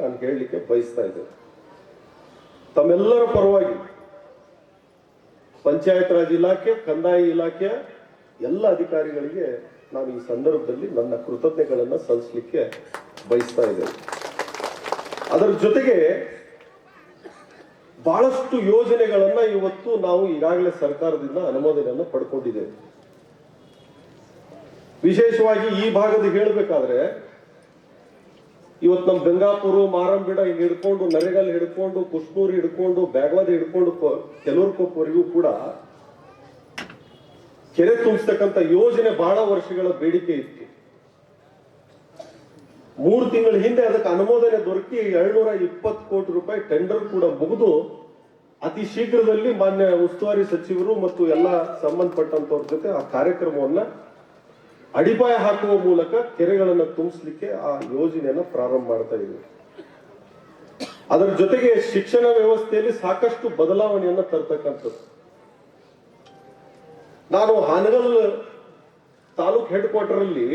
ನಾನು ಹೇಳಲಿಕ್ಕೆ ಬಯಸ್ತಾ ಇದ್ದೇನೆ. ತಮ್ಮೆಲ್ಲರ ಪರವಾಗಿ ಪಂಚಾಯತ್ ರಾಜ್ ಇಲಾಖೆ, ಕಂದಾಯ ಇಲಾಖೆ, ಎಲ್ಲ ಅಧಿಕಾರಿಗಳಿಗೆ ನಾನು ಈ ಸಂದರ್ಭದಲ್ಲಿ ನನ್ನ ಕೃತಜ್ಞತೆಗಳನ್ನು ಸಲ್ಲಿಸಲಿಕ್ಕೆ ಬಯಸ್ತಾ ಇದ್ದೇನೆ. ಅದರ ಜೊತೆಗೆ ಬಹಳಷ್ಟು ಯೋಜನೆಗಳನ್ನ ಇವತ್ತು ನಾವು ಈಗಾಗಲೇ ಸರ್ಕಾರದಿಂದ ಅನುಮೋದನೆಯನ್ನು ಪಡ್ಕೊಂಡಿದ್ದೇವೆ. ವಿಶೇಷವಾಗಿ ಈ ಭಾಗದ ಹೇಳಬೇಕಾದ್ರೆ ಇವತ್ತು ನಮ್ಮ ಗಂಗಾಪುರ, ಮಾರಂಬಿಡ ಹಿಡ್ಕೊಂಡು, ನರೆಗಲ್ ಹಿಡ್ಕೊಂಡು ಕುಷ್ಣೂರು ಹಿಡ್ಕೊಂಡು, ಬ್ಯಾಗ್ವಾದ ಹಿಡ್ಕೊಂಡು ಪ- ಕೆಲವರ್ಕೊಪ್ಪವರೆಗೂ ಕೂಡ ಕೆರೆ ತುಂಬಿಸ್ತಕ್ಕಂಥ ಯೋಜನೆ ಬಹಳ ವರ್ಷಗಳ ಬೇಡಿಕೆ ಇತ್ತು. ಮೂರು ತಿಂಗಳ ಹಿಂದೆ ಅದಕ್ಕೆ ಅನುಮೋದನೆ ದೊರಕಿ ಏಳ್ನೂರ ಇಪ್ಪತ್ತು ಕೋಟಿ ರೂಪಾಯಿ ಟೆಂಡರ್ ಕೂಡ ಮುಗಿದು ಅತಿ ಶೀಘ್ರದಲ್ಲಿ ಮಾನ್ಯ ಉಸ್ತುವಾರಿ ಸಚಿವರು ಮತ್ತು ಎಲ್ಲ ಸಂಬಂಧಪಟ್ಟಂತವ್ರ ಜೊತೆ ಆ ಕಾರ್ಯಕ್ರಮವನ್ನ ಅಡಿಪಾಯ ಹಾಕುವ ಮೂಲಕ ಕೆರೆಗಳನ್ನು ತುಂಬಿಸ್ಲಿಕ್ಕೆ ಆ ಯೋಜನೆಯನ್ನು ಪ್ರಾರಂಭ ಮಾಡ್ತಾ ಇದ್ದೀವಿ ಅದರ ಜೊತೆಗೆ ಶಿಕ್ಷಣ ವ್ಯವಸ್ಥೆಯಲ್ಲಿ ಸಾಕಷ್ಟು ಬದಲಾವಣೆಯನ್ನ ತರ್ತಕ್ಕಂಥದ್ದು. ನಾನು ಹಾನಗಲ್ ತಾಲೂಕ್ ಹೆಡ್ ಕ್ವಾರ್ಟರ್ ಅಲ್ಲಿ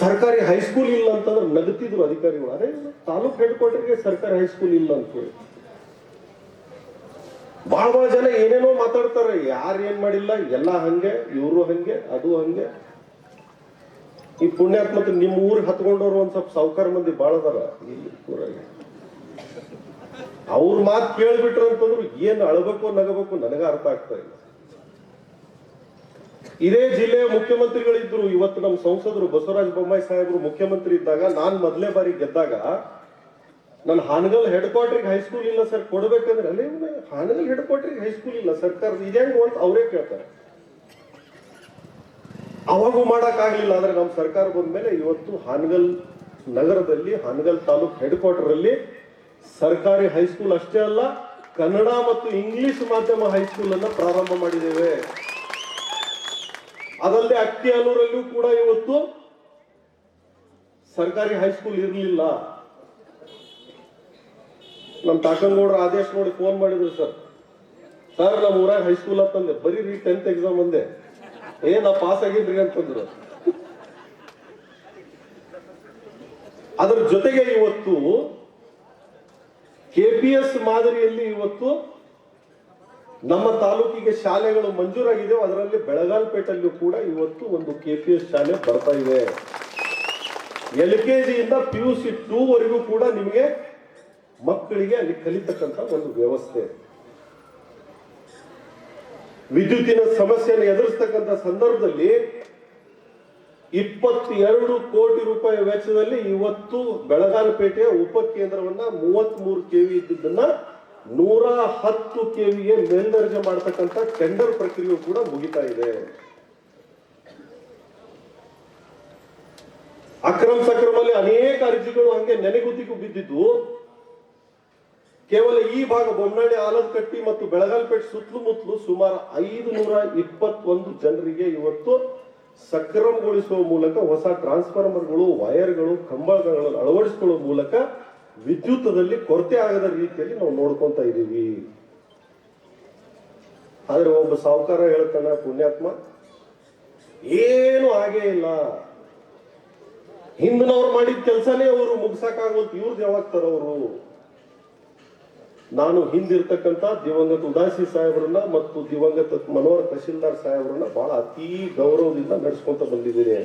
ಸರ್ಕಾರಿ ಹೈಸ್ಕೂಲ್ ಇಲ್ಲ ಅಂತಂದ್ರೆ ನಗತಿದ್ರು ಅಧಿಕಾರಿಗಳು. ಅದೇ ತಾಲೂಕ್ ಹೆಡ್ ಕ್ವಾರ್ಟರ್ಗೆ ಸರ್ಕಾರಿ ಹೈಸ್ಕೂಲ್ ಇಲ್ಲ ಅಂತ ಹೇಳಿ. ಬಹಳ ಬಹಳ ಜನ ಏನೇನೋ ಮಾತಾಡ್ತಾರೆ, ಯಾರು ಏನ್ ಮಾಡಿಲ್ಲ, ಎಲ್ಲ ಹಂಗೆ, ಇವರು ಹಂಗೆ, ಅದು ಹಂಗೆ. ಈ ಪುಣ್ಯಾತ್ಮ ನಿಮ್ಮ ಊರಿಗೆ ಹತ್ಕೊಂಡವ್ರು ಒಂದ್ ಸ್ವಲ್ಪ ಸಾವುಕಾರ ಮಂದಿ ಭಾಳ ಅದಾರ. ಅವ್ರ ಮಾತು ಕೇಳ್ಬಿಟ್ರು ಅಂತಂದ್ರು ಏನ್ ಅಳಬೇಕು, ನಗಬೇಕು ನನಗ ಅರ್ಥ ಆಗ್ತಾ ಇಲ್ಲ. ಇದೇ ಜಿಲ್ಲೆಯ ಮುಖ್ಯಮಂತ್ರಿಗಳಿದ್ರು. ಇವತ್ತು ನಮ್ಮ ಸಂಸದರು ಬಸವರಾಜ ಬೊಮ್ಮಾಯಿ ಸಾಹೇಬರು ಮುಖ್ಯಮಂತ್ರಿ ಇದ್ದಾಗ, ನಾನ್ ಮೊದಲೇ ಬಾರಿ ಗೆದ್ದಾಗ ನನ್ನ ಹಾನಗಲ್ ಹೆಡ್ ಕ್ವಾರ್ಟರ್ಗೆ ಹೈಸ್ಕೂಲ್ ಇಲ್ಲ ಸರ್ ಕೊಡ್ಬೇಕಂದ್ರೆ ಅಲ್ಲಿ ಹಾನಗಲ್ ಹೆಡ್ ಕ್ವಾರ್ಟರ್ಗೆ ಹೈಸ್ಕೂಲ್ ಇಲ್ಲ. ಸರ್ಕಾರದ ಇದೇಂಗ್ ಅಂತ ಅವರೇ ಕೇಳ್ತಾರೆ. ಅವಾಗೂ ಮಾಡಕ್ ಆದರೆ ನಮ್ಮ ಸರ್ಕಾರ ಬಂದ್ಮೇಲೆ ಇವತ್ತು ಹಾನಗಲ್ ನಗರದಲ್ಲಿ, ಹಾನಗಲ್ ತಾಲೂಕ್ ಹೆಡ್ ಕ್ವಾರ್ಟರ್ ಅಲ್ಲಿ ಸರ್ಕಾರಿ ಹೈಸ್ಕೂಲ್ ಅಷ್ಟೇ ಅಲ್ಲ, ಕನ್ನಡ ಮತ್ತು ಇಂಗ್ಲಿಷ್ ಮಾಧ್ಯಮ ಹೈಸ್ಕೂಲ್ ಅನ್ನ ಪ್ರಾರಂಭ ಮಾಡಿದ್ದೇವೆ. ಅದಲ್ಲದೆ ಅಕ್ಕಿಯಲ್ಲೂರಲ್ಲೂ ಕೂಡ ಇವತ್ತು ಸರ್ಕಾರಿ ಹೈಸ್ಕೂಲ್ ಇರಲಿಲ್ಲ. ನಮ್ಮ ಕಾಕಂಗೌಡ್ರ ಆದೇಶ ನೋಡಿ ಫೋನ್ ಮಾಡಿದ್ರು ಸರ್ ಸರ್ ನಮ್ಮ ಊರಾಗ ಹೈಸ್ಕೂಲ್ ಅಂತಂದೆ ಬರೀ ಟೆಂತ್ ಎಕ್ಸಾಮ್ ಅಂದೆ. ಏ ನಾ ಪಾಸ್ ಆಗಿದ್ರಿ ಅಂತಂದ್ರು. ಅದರ ಜೊತೆಗೆ ಇವತ್ತು ಕೆಪಿಎಸ್ ಮಾದರಿಯಲ್ಲಿ ಇವತ್ತು ನಮ್ಮ ತಾಲೂಕಿಗೆ ಶಾಲೆಗಳು ಮಂಜೂರಾಗಿದೆ. ಅದರಲ್ಲಿ ಬೆಳಗಾಲ್ಪೇಟಲ್ಲೂ ಕೂಡ ಇವತ್ತು ಒಂದು ಕೆಪಿಎಸ್ ಶಾಲೆ ಬರ್ತಾ ಇದೆ. ಎಲ್ ಕೆ ಜಿಯಿಂದ ಪಿ ಯು ಸಿ ಟೂ ವರೆಗೂ ಕೂಡ ನಿಮಗೆ ಮಕ್ಕಳಿಗೆ ಅಲ್ಲಿ ಕಲಿತಕ್ಕಂತ ಒಂದು ವ್ಯವಸ್ಥೆ. ವಿದ್ಯುತ್ತಿನ ಸಮಸ್ಯೆಯನ್ನು ಎದುರಿಸ್ತಕ್ಕಂಥ ಸಂದರ್ಭದಲ್ಲಿ ಇಪ್ಪತ್ತೆರಡು ಕೋಟಿ ರೂಪಾಯಿ ವೆಚ್ಚದಲ್ಲಿ ಇವತ್ತು ಬೆಳಗಾಲಪೇಟೆಯ ಉಪಕೇಂದ್ರವನ್ನ ಮೂವತ್ತ್ ಮೂರು ಕೆವಿ ಇದ್ದಿದ್ದನ್ನ ನೂರ ಹತ್ತು ಕೆವಿಗೆ ಮೇಲ್ದರ್ಜೆ ಮಾಡತಕ್ಕಂತ ಟೆಂಡರ್ ಪ್ರಕ್ರಿಯೆ ಕೂಡ ಮುಗಿತಾ ಇದೆ. ಅಕ್ರಮ ಸಕ್ರಮಲ್ಲಿ ಅನೇಕ ಅರ್ಜಿಗಳು ಹಂಗೆ ನೆನೆಗುದಿಗೂ ಬಿದ್ದಿದ್ದು. ಕೇವಲ ಈ ಭಾಗ ಬೊಮ್ಮನಹಳ್ಳಿ ಆಲದಕಟ್ಟಿ ಮತ್ತು ಬೆಳಗಾಲ್ಪೇಟೆ ಸುತ್ತಮುತ್ತಲು ಸುಮಾರು ಐದು ನೂರ ಇಪ್ಪತ್ತೊಂದು ಜನರಿಗೆ ಇವತ್ತು ಸಕ್ರಮಗೊಳಿಸುವ ಮೂಲಕ ಹೊಸ ಟ್ರಾನ್ಸ್ಫಾರ್ಮರ್ಗಳು, ವೈರ್ಗಳು ಕಂಬಗಳನ್ನು ಅಳವಡಿಸಿಕೊಳ್ಳುವ ಮೂಲಕ ವಿದ್ಯುತ್ತದಲ್ಲಿ ಕೊರತೆ ಆಗದ ರೀತಿಯಲ್ಲಿ ನಾವು ನೋಡ್ಕೊಂತ ಇದ್ದೀವಿ. ಆದ್ರೆ ಒಬ್ಬ ಸಾಹುಕಾರ ಹೇಳ್ತಾನೆ ಪುಣ್ಯಾತ್ಮ, ಏನು ಹಾಗೇ ಇಲ್ಲ. ಹಿಂದಿನವ್ರು ಮಾಡಿದ ಕೆಲಸನೇ ಅವರು ಮುಗ್ಸಕ್ಕಾಗೋದು ಇವ್ರದ್ದು ಯಾವಾಗ ತರೋರು? ನಾನು ಹಿಂದಿರ್ತಕ್ಕಂಥ ದಿವಂಗತ ಉದಾಸಿ ಸಾಹೇಬ್ರನ್ನ ಮತ್ತು ದಿವಂಗತ ಮನೋಹರ್ ತಹಶೀಲ್ದಾರ್ ಸಾಹೇಬ್ರನ್ನ ಬಹಳ ಅತಿ ಗೌರವದಿಂದ ನಡೆಸ್ಕೊಂತ ಬಂದಿದ್ದೀನಿ.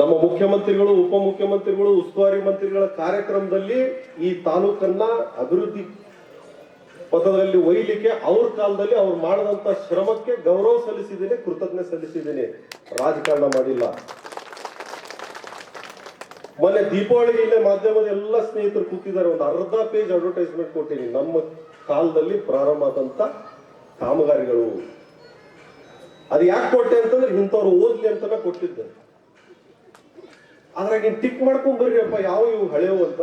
ನಮ್ಮ ಮುಖ್ಯಮಂತ್ರಿಗಳು, ಉಪಮುಖ್ಯಮಂತ್ರಿಗಳು, ಉಸ್ತುವಾರಿ ಮಂತ್ರಿಗಳ ಕಾರ್ಯಕ್ರಮದಲ್ಲಿ ಈ ತಾಲೂಕನ್ನ ಅಭಿವೃದ್ಧಿ ಪಥದಲ್ಲಿ ಒಯ್ಲಿಕ್ಕೆ ಅವ್ರ ಕಾಲದಲ್ಲಿ ಅವ್ರು ಮಾಡಿದಂತ ಶ್ರಮಕ್ಕೆ ಗೌರವ ಸಲ್ಲಿಸಿದ್ದೇನೆ, ಕೃತಜ್ಞತೆ ಸಲ್ಲಿಸಿದ್ದೇನೆ. ರಾಜಕಾರಣ ಮಾಡಿಲ್ಲ. ಮೊನ್ನೆ ದೀಪಾವಳಿಗೆ ಇಲ್ಲೇ ಮಾಧ್ಯಮದ ಎಲ್ಲ ಸ್ನೇಹಿತರು ಕೂತಿದ್ದಾರೆ, ಒಂದು ಅರ್ಧ ಪೇಜ್ ಅಡ್ವರ್ಟೈಸ್ಮೆಂಟ್ ಕೊಟ್ಟಿನಿ. ನಮ್ಮ ಕಾಲದಲ್ಲಿ ಪ್ರಾರಂಭ ಆದಂತ ಕಾಮಗಾರಿಗಳು. ಅದು ಯಾಕೆ ಕೊಟ್ಟೆ ಅಂತಂದ್ರೆ ಇಂಥವ್ರು ಓದ್ಲಿ ಅಂತ ಕೊಟ್ಟಿದ್ದೆ. ಅದ್ರಾಗ ಟಿಕ್ ಮಾಡ್ಕೊಂಡ್ ಬರ್ರಿ ಅಪ್ಪ ಯಾವ ಇವು ಹಳೆವು ಅಂತ?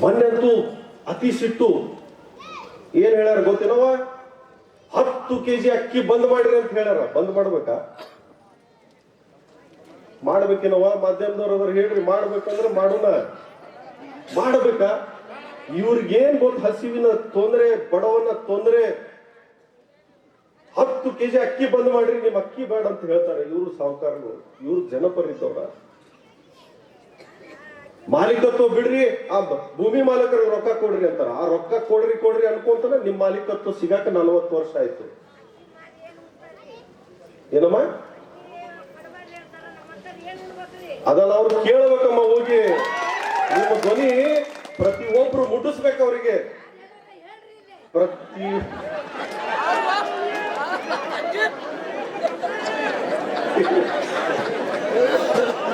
ಮೊನ್ನೆ ಅಂತೂ ಅತಿ ಸಿಟ್ಟು. ಏನ್ ಹೇಳ್ಯಾರ ಗೊತ್ತೇನವ ಹತ್ತು ಕೆಜಿ ಅಕ್ಕಿ ಬಂದ್ ಮಾಡ್ರಿ ಅಂತ ಹೇಳ್ಯಾರ. ಬಂದ್ ಮಾಡ್ಬೇಕಾ? ಮಾಡ್ಬೇಕೇನವ ಮಾಧ್ಯಮದವ್ರು ಅದ್ರ ಹೇಳ್ರಿ, ಮಾಡ್ಬೇಕಂದ್ರೆ ಮಾಡೋಣ. ಮಾಡಬೇಕಾ? ಇವ್ರಿಗೇನ್ ಗೊತ್ತು ಹಸಿವಿನ ತೊಂದರೆ, ಬಡವನ ತೊಂದರೆ? ಹತ್ತು ಕೆಜಿ ಅಕ್ಕಿ ಬಂದ್ ಮಾಡ್ರಿ, ನಿಮ್ ಅಕ್ಕಿ ಬೇಡ ಅಂತ ಹೇಳ್ತಾರೆ ಇವರು ಸಾಹುಕಾರರು ಇವ್ರು ಜನಪರಿತವ್ರ. ಮಾಲೀಕತ್ವ ಬಿಡ್ರಿ, ಆ ಭೂಮಿ ಮಾಲೀಕರಿಗೆ ರೊಕ್ಕ ಕೊಡ್ರಿ ಅಂತಾರ. ಆ ರೊಕ್ಕ ಕೊಡ್ರಿ ಕೊಡ್ರಿ ಅನ್ಕೊಂತಾನೆ ನಿಮ್ ಮಾಲೀಕತ್ವ ಸಿಗಾಕ ನಲ್ವತ್ತು ವರ್ಷ ಆಯ್ತು. ಏನಮ್ಮ? ಅದನ್ನ ಅವ್ರು ಕೇಳಬೇಕಮ್ಮ ಹೋಗಿ. ನಿಮ್ಮ ಧ್ವನಿ ಪ್ರತಿಯೊಬ್ರು ಮುಟ್ಟಿಸ್ಬೇಕು ಅವರಿಗೆ. ಪ್ರತಿ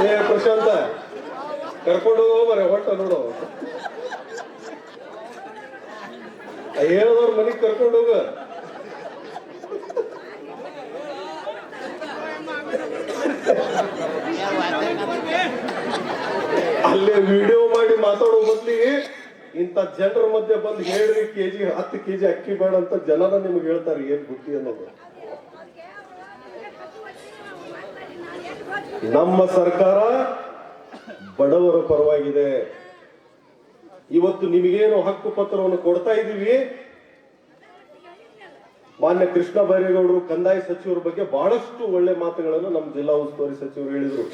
ಏ, ಪ್ರಶಾಂತ, ಕರ್ಕೊಂಡು ಬರೆ ಹೊಟ್ಟ ನೋಡು. ಹೇಳದವ್ರ ಮನೆಗ್ ಕರ್ಕೊಂಡು ಹೋಗ. ಅಲ್ಲೇ ವಿಡಿಯೋ ಮಾಡಿ ಮಾತಾಡೋ ಬದ್ಲಿ ಇಂಥ ಜನರ ಮಧ್ಯೆ ಬಂದು ಹೇಳ್ರಿ ಕೆಜಿ, ಹತ್ತು ಕೆಜಿ ಅಕ್ಕಿ ಬೇಡ ಅಂತ ಜನರ ನಿಮ್ಗೆ ಹೇಳ್ತಾರೆ, ಏನ್ ಬುದ್ಧಿ ಅನ್ನೋದು? ನಮ್ಮ ಸರ್ಕಾರ ಬಡವರ ಪರವಾಗಿದೆ. ಇವತ್ತು ನಿಮಗೇನು ಹಕ್ಕು ಪತ್ರವನ್ನು ಕೊಡ್ತಾ ಇದ್ದೀವಿ? ಮಾನ್ಯ ಕೃಷ್ಣ ಬೈರೇಗೌಡರು, ಕಂದಾಯ ಸಚಿವರ ಬಗ್ಗೆ ಬಹಳಷ್ಟು ಒಳ್ಳೆ ಮಾತುಗಳನ್ನು ನಮ್ಮ ಜಿಲ್ಲಾ ಉಸ್ತುವಾರಿ ಸಚಿವರು ಹೇಳಿದರು.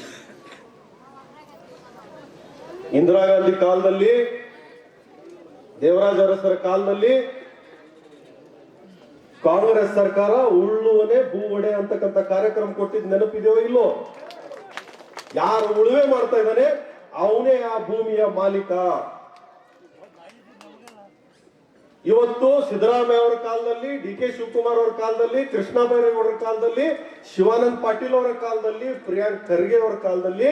ಇಂದಿರಾ ಗಾಂಧಿ ಕಾಲದಲ್ಲಿ, ದೇವರಾಜ ಅರಸರ ಕಾಲದಲ್ಲಿ ಕಾಂಗ್ರೆಸ್ ಸರ್ಕಾರ ಉಳ್ಳುವನೆ ಭೂ ಒಡೆ ಅಂತಕ್ಕಂಥ ಕಾರ್ಯಕ್ರಮ ಕೊಟ್ಟಿದ್ ನೆನಪಿದೆಯೋ ಇಲ್ಲೋ? ಯಾರು ಉಳುವೆ ಮಾಡ್ತಾ ಇದ್ದಾನೆ? ಅವನೇ ಆ ಭೂಮಿಯ ಮಾಲೀಕ. ಇವತ್ತು ಸಿದ್ದರಾಮಯ್ಯ ಅವರ ಕಾಲದಲ್ಲಿ, ಡಿ ಕೆ ಶಿವಕುಮಾರ್ ಅವರ ಕಾಲದಲ್ಲಿ, ಕೃಷ್ಣ ಬೈರೇಗೌಡರ ಕಾಲದಲ್ಲಿ, ಶಿವಾನಂದ್ ಪಾಟೀಲ್ ಅವರ ಕಾಲದಲ್ಲಿ, ಪ್ರಿಯಾಂಕ್ ಖರ್ಗೆ ಅವರ ಕಾಲದಲ್ಲಿ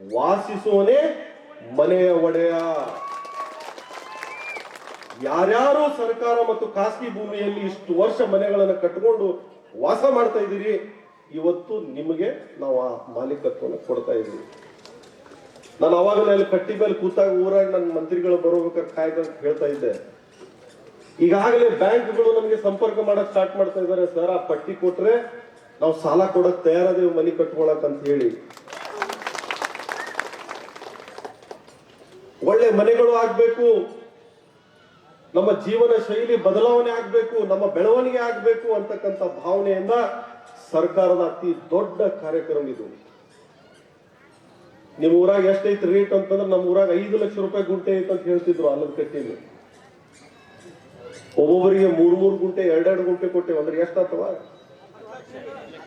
ವಾಸಿಸುವನೇ ಮನೆಯ ಒಡೆಯ. ಯಾರ್ಯಾರು ಸರ್ಕಾರ ಮತ್ತು ಖಾಸಗಿ ಭೂಮಿಯಲ್ಲಿ ಇಷ್ಟು ವರ್ಷ ಮನೆಗಳನ್ನು ಕಟ್ಟಿಕೊಂಡು ವಾಸ ಮಾಡ್ತಾ ಇದ್ದೀರಿ, ಇವತ್ತು ನಿಮಗೆ ನಾವು ಆ ಮಾಲೀಕತ್ವವನ್ನು ಕೊಡ್ತಾ ಇದ್ದೀವಿ. ನಾನು ಅವಾಗಲೇ ಅಲ್ಲಿ ಕಟ್ಟಿ ಮೇಲೆ ಕೂತಾಗ ಊರಾಗ ನನ್ನ ಮಂತ್ರಿಗಳು ಬರೋಬೇಕಾದ್ರೆ ಕಾಯ್ದ ಹೇಳ್ತಾ ಇದ್ದೆ. ಈಗಾಗಲೇ ಬ್ಯಾಂಕ್ಗಳು ನಮಗೆ ಸಂಪರ್ಕ ಮಾಡಕ್ ಸ್ಟಾರ್ಟ್ ಮಾಡ್ತಾ ಇದ್ದಾರೆ. ಸರ್, ಆ ಪಟ್ಟಿ ಕೊಟ್ರೆ ನಾವು ಸಾಲ ಕೊಡಕ್ ತಯಾರದೇವು ಮನಿ ಕಟ್ಕೊಳಕ್ ಅಂತ ಹೇಳಿ. ಒಳ್ಳೆ ಮನೆಗಳು ಆಗ್ಬೇಕು. ನಮ್ಮ ಜೀವನ ಶೈಲಿ ಬದಲಾವಣೆ ಆಗ್ಬೇಕು. ನಮ್ಮ ಬೆಳವಣಿಗೆ ಆಗ್ಬೇಕು ಅಂತಕ್ಕಂಥ ಭಾವನೆಯಿಂದ ಸರ್ಕಾರದ ಅತಿ ದೊಡ್ಡ ಕಾರ್ಯಕ್ರಮ ಇದು. ನಿಮ್ಮ ಊರಾಗ ಎಷ್ಟೈತಿ ರೇಟ್ ಅಂತಂದ್ರೆ ನಮ್ಮ ಊರಾಗ ಐದು ಲಕ್ಷ ರೂಪಾಯಿ ಗುಂಟೆ ಐತೆ ಅಂತ ಹೇಳ್ತಿದ್ರು ಅಲ್ಲದ ಕಟ್ಟಿಯಲ್ಲಿ ಒಬ್ಬೊಬ್ಬರಿಗೆ ಮೂರ್ ಮೂರ್ ಗುಂಟೆ ಎರಡೆರಡು ಗುಂಟೆ ಕೊಟ್ಟೆವು ಅಂದ್ರೆ ಎಷ್ಟಾತವ